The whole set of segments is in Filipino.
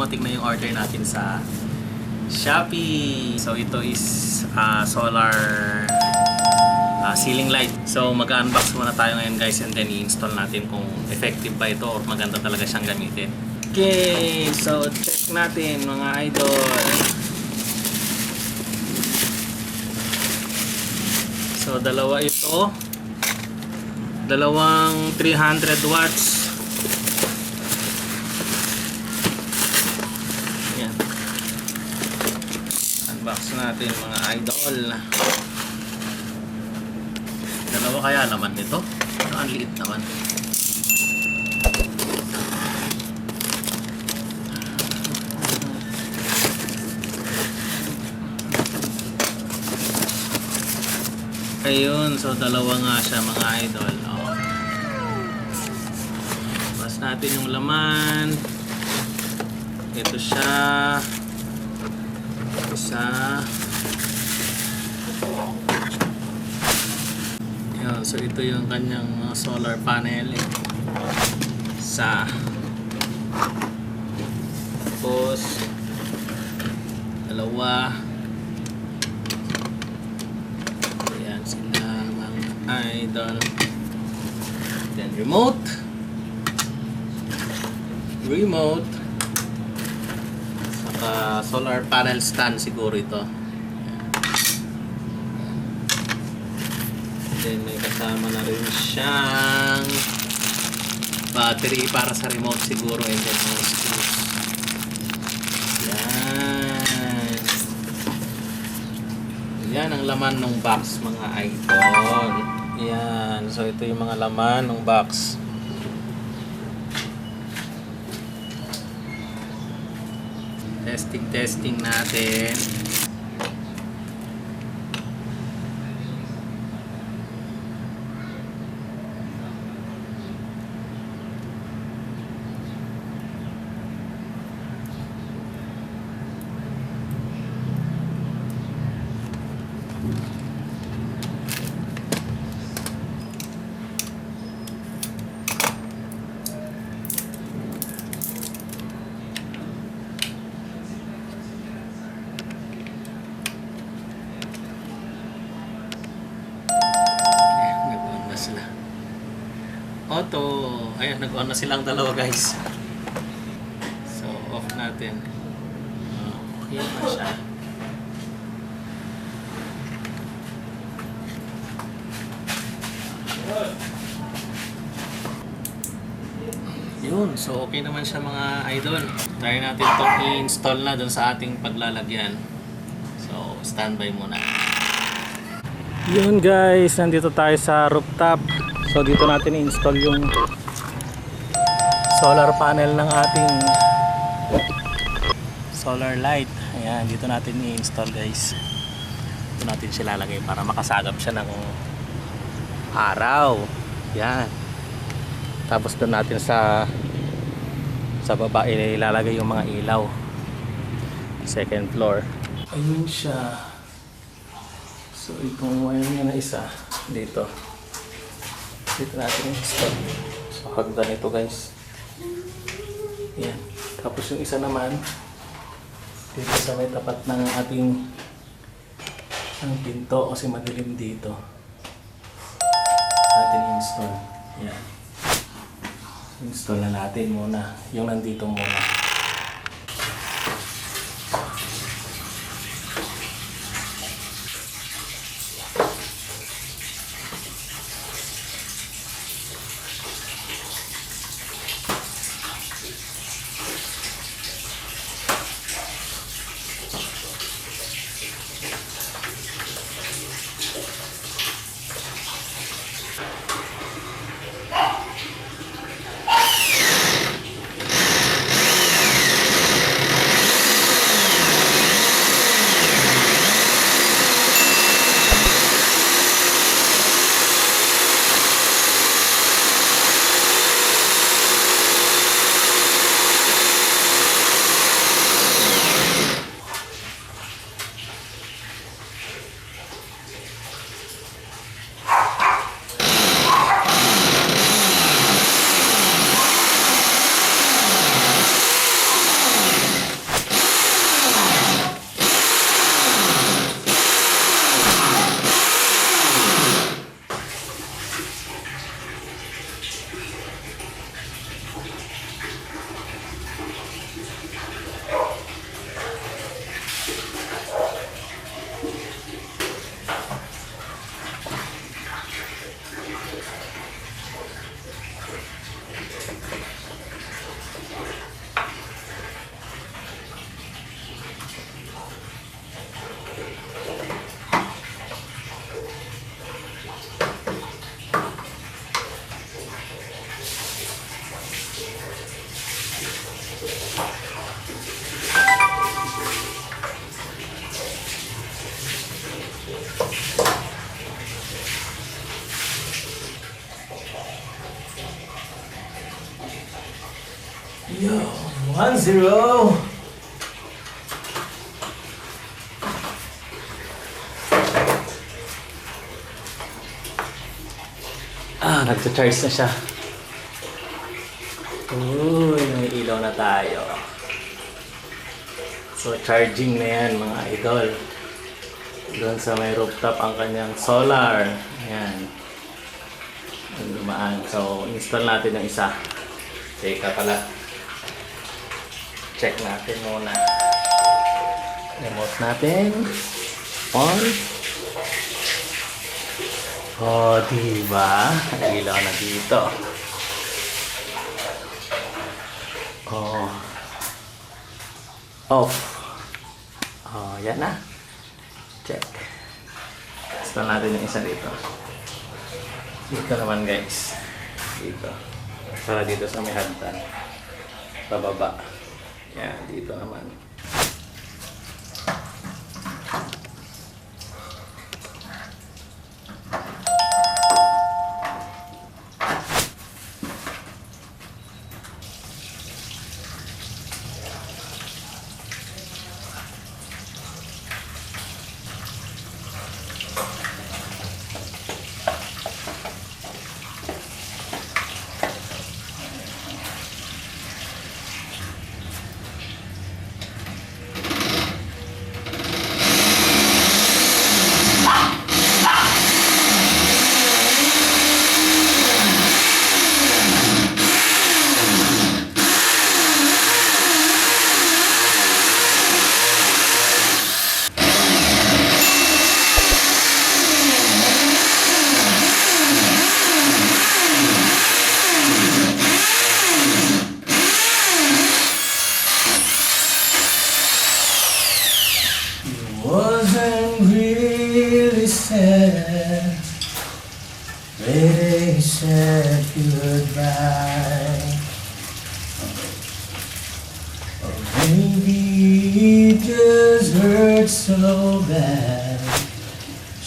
dumating na yung order natin sa Shopee. So ito is ah, solar ah, ceiling light. So mag-unbox muna tayo ngayon guys and then i-install natin kung effective ba ito or maganda talaga siyang gamitin. Okay, so check natin mga idol. So dalawa ito. Dalawang 300 watts. Yan. Unbox natin mga idol. Dalawa kaya naman nito? Ano, Ang liit naman. Ayun, so dalawa nga siya mga idol. Oh. Bas natin yung laman. Ito siya. Isa. Ayun, so ito yung kanyang mga solar panel. Sa. Tapos, dalawa. Ayan sila mga idol. Then remote. Remote. Saka solar panel stand siguro ito. Then may kasama na rin siyang battery para sa remote siguro and then mga screws. Yan. Yan ang laman ng box mga idol. Yan. So ito yung mga laman ng box. Testing testing natin. Ayan, nag-on na sila. Auto. Ayan, nag-on na silang dalawa guys. So, off natin. Okay na siya. Yun, so okay naman siya mga idol. Try natin itong i-install na dun sa ating paglalagyan. So, standby muna. Yun guys, nandito tayo sa rooftop. So dito natin i-install yung solar panel ng ating solar light. Ayan, dito natin i-install guys. Dito natin siya lalagay para makasagap siya ng araw. Yan. Tapos doon natin sa sa baba ilalagay yung mga ilaw. Second floor. Ayun siya. So itong wire niya na isa dito. Dito natin install. So hagdan ito guys. Yan. Tapos yung isa naman dito sa may tapat ng ating ang pinto kasi madilim dito. Natin install. Yan. Install na natin muna. Yung nandito muna. Zero. Ah, nagcha-charge na siya. Uy, may ilaw na tayo. So, charging na yan mga idol. Doon sa may rooftop ang kanyang solar. Ayan. Ang dumaan. So, install natin yung isa. Teka pala. Check natin muna. Remote natin. On. Oh, diba? Ilaw na dito. Oh. Off. Oh, yan na. Check. Install natin yung isa dito. Dito naman guys. Dito. Para dito sa may hagdan. Pababa. Yan, dito naman.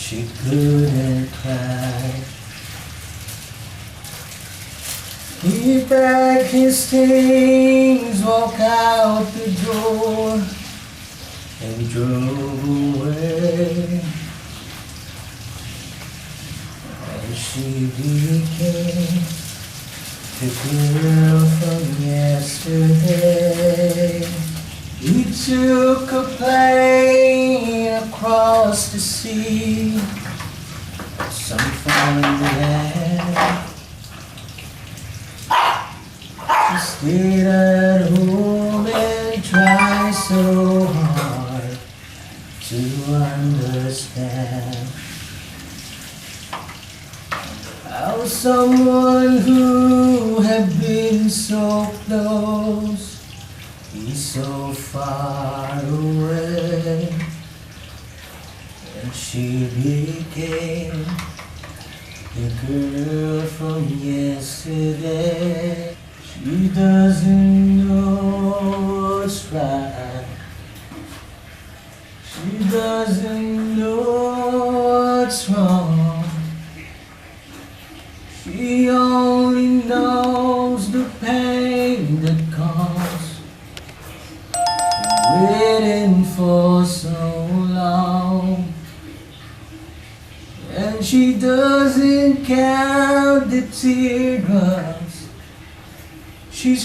She couldn't cry. He packed his things, walked out the door and drove away. And she became the girl from yesterday. He took a plane across the sea, some foreign land. She stayed at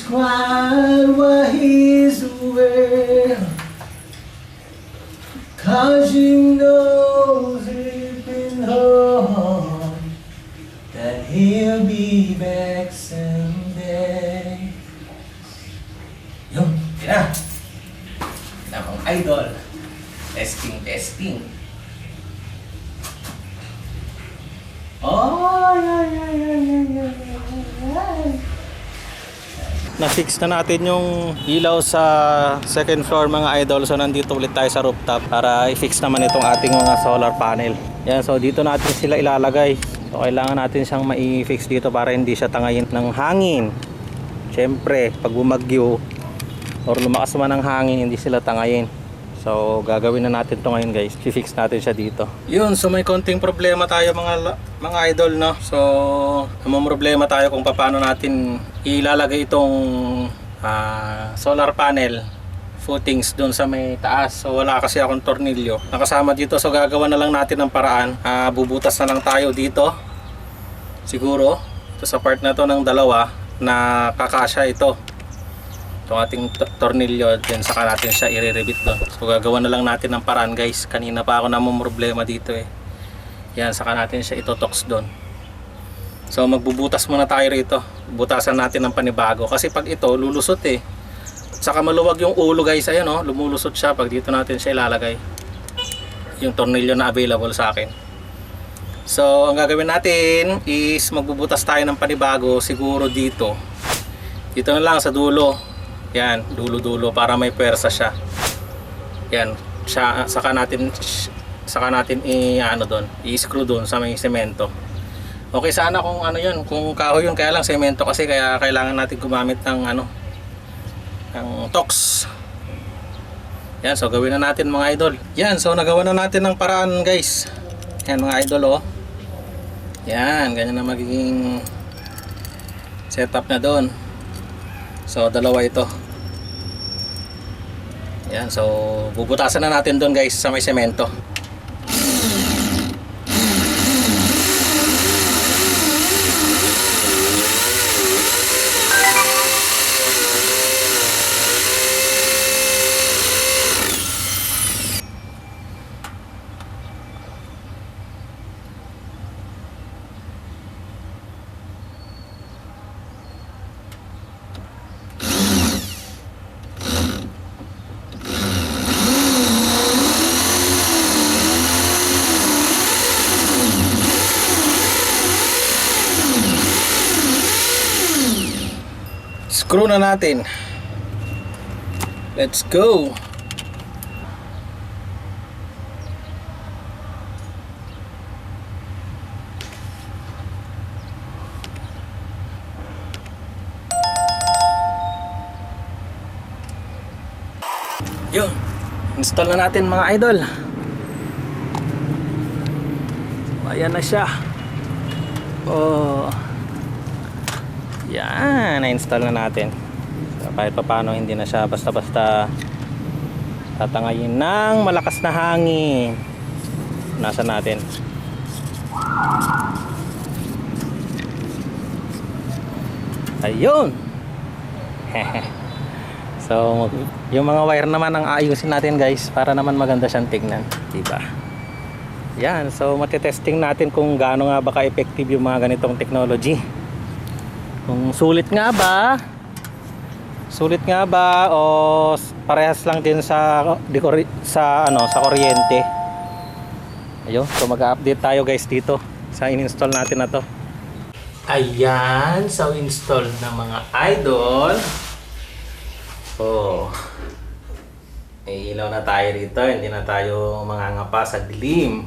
Cried while he's away Cause she knows Na-fix na natin yung ilaw sa second floor mga idol. So nandito ulit tayo sa rooftop para i-fix naman itong ating mga solar panel. Yan, so dito natin sila ilalagay. So kailangan natin siyang mai-fix dito para hindi siya tangayin ng hangin. Siyempre, pag bumagyo, or lumakas man ang hangin hindi sila tangayin so gagawin na natin to ngayon guys. Fix natin siya dito. Yun so may konting problema tayo mga mga idol no? So may problema tayo kung paano natin ilalagay itong ah, solar panel footings doon sa may taas. So wala kasi akong tornilyo. Nakasama dito so gagawa na lang natin ng paraan. Ah, bubutas na lang tayo dito. Siguro ito sa part na to ng dalawa na kakasya ito itong ating to- tornilyo then saka natin siya i-rebit doon. So gagawa na lang natin ng paraan guys. Kanina pa ako namang problema dito eh. Yan saka natin siya itotox doon. So magbubutas muna tayo rito. Butasan natin ng panibago. Kasi pag ito lulusot eh. Saka maluwag yung ulo guys. Ayan oh lumulusot siya. Pag dito natin siya ilalagay yung tornilyo na available sa akin. So, ang gagawin natin is magbubutas tayo ng panibago siguro dito. Dito na lang sa dulo. Yan, dulo-dulo para may pwersa siya. Yan, siya, saka natin saka natin i ano doon, i-screw doon sa may semento. Okay sana kung ano 'yun, kung kahoy 'yun kaya lang semento kasi kaya kailangan natin gumamit ng ano ng tox. Yan, so gawin na natin mga idol. Yan, so nagawa na natin ng paraan guys. Yan mga idol oh. Yan, ganyan na magiging setup na doon. So, dalawa ito. Yan, so bubutasan na natin doon guys sa may semento. Screw na natin. Let's go. Yun. Install na natin mga idol. Ayan na siya. Oh. Yan, na-install na natin. So, kahit pa paano hindi na siya basta-basta tatangayin ng malakas na hangin. Nasa natin. Ayun. so, yung mga wire naman ang ayusin natin guys para naman maganda siyang tignan. Diba? Yan, so matitesting natin kung gaano nga ba ka-effective yung mga ganitong technology kung sulit nga ba? Sulit nga ba o parehas lang din sa sa ano sa kuryente? Ayun so mag-update tayo guys dito sa in-install natin na to. Ayan so install na mga idol. Oh. May ilaw na tayo rito hindi na tayo mangangapa sa dilim.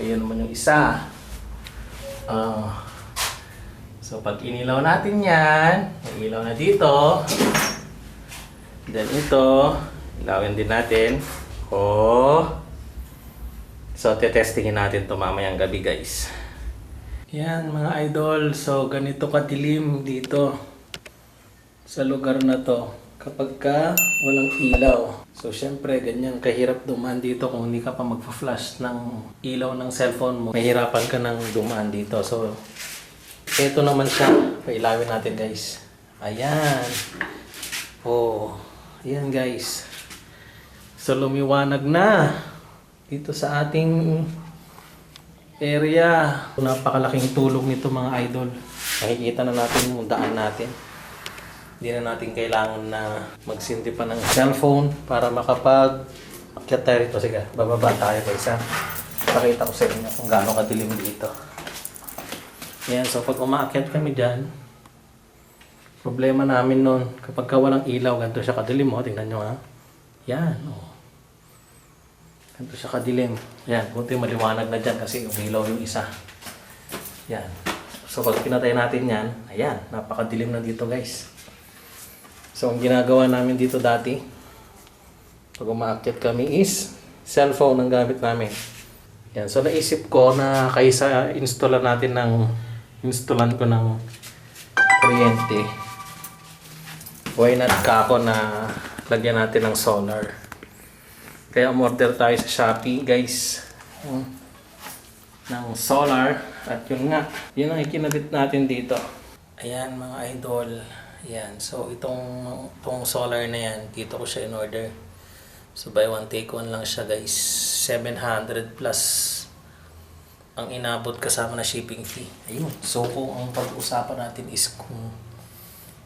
Ayun naman yung isa. Ah So pag inilaw natin yan, ilaw na dito. Then ito, ilawin din natin. Oh. So tetestingin natin to mamayang gabi guys. Yan mga idol, so ganito kadilim dito sa lugar na to kapag ka walang ilaw. So syempre ganyan kahirap dumaan dito kung hindi ka pa magpa-flash ng ilaw ng cellphone mo. Mahirapan ka ng dumaan dito. So ito naman siya. Pailawin natin guys. Ayan. Oh. Ayan guys. So lumiwanag na. Dito sa ating area. Napakalaking tulong nito mga idol. Makikita na natin yung daan natin. Hindi na natin kailangan na magsindi pa ng cellphone para makapag akyat tayo rito. Sige, bababa tayo guys ha. Pakita ko sa inyo kung gaano kadilim dito. Yan, so pag umaakyat kami dyan, problema namin nun, kapag ka walang ilaw, ganito siya kadilim mo, tingnan nyo ha. Yan, oh. Ganito siya kadilim. Yan, buti maliwanag na dyan kasi umilaw yung isa. Yan. So pag pinatay natin yan, ayan, napakadilim na dito guys. So, ang ginagawa namin dito dati, pag umaakyat kami is cellphone ang gamit namin. Yan. So, naisip ko na kaysa installan natin ng installan ko ng kuryente, why not ka na lagyan natin ng solar. Kaya umorder tayo sa Shopee, guys. Hmm. Ng solar. At yun nga, yun ang ikinabit natin dito. Ayan mga idol. Ayan. So itong, itong solar na yan, dito ko siya in order. So buy one take one lang siya guys. 700 plus ang inabot kasama na shipping fee. Ayun. So kung ang pag-usapan natin is kung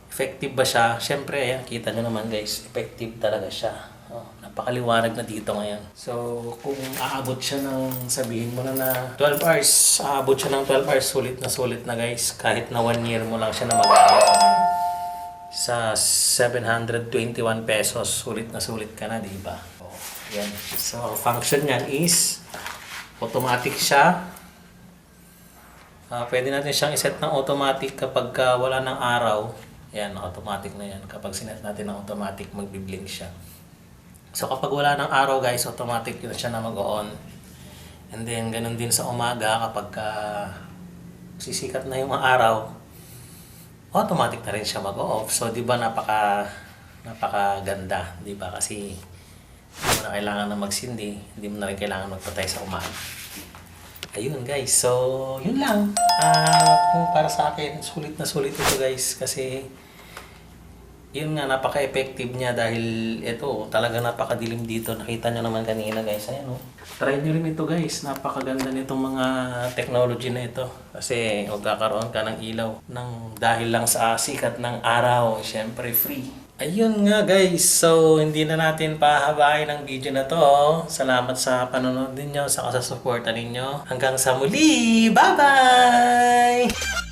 effective ba siya, syempre ayan, kita nyo naman guys, effective talaga siya. Oh, napakaliwanag na dito ngayon. So, kung aabot siya ng, sabihin mo na na 12 hours, aabot siya ng 12 hours, sulit na sulit na guys. Kahit na 1 year mo lang siya na magamit. Sa 721 pesos, sulit na sulit ka na, di ba? Oh, yan. So, function niyan is, automatic siya. Ah, pwede natin siyang iset ng automatic kapag ka wala ng araw. Yan, automatic na yan. Kapag sinet natin ng automatic, magbiblink siya. So kapag wala ng araw guys, automatic yun siya na mag-on. And then ganun din sa umaga kapag ka sisikat na yung araw, automatic na rin siya mag-off. So 'di ba napaka napakaganda, 'di ba? Kasi hindi mo na kailangan na magsindi, hindi mo na rin kailangan magpatay sa umaga. Ayun guys, so yun lang. Ah, kung para sa akin, sulit na sulit ito guys kasi yun nga, napaka-effective niya dahil ito, talaga napakadilim dito. Nakita nyo naman kanina guys. Ayan oh. Try nyo rin ito guys. Napakaganda nitong mga technology na ito. Kasi magkakaroon ka ng ilaw ng dahil lang sa sikat ng araw. Siyempre free. Ayun nga guys. So, hindi na natin pahabain ang video na to. Salamat sa panonood ninyo, sa kasasuporta ninyo. Hanggang sa muli. Bye-bye!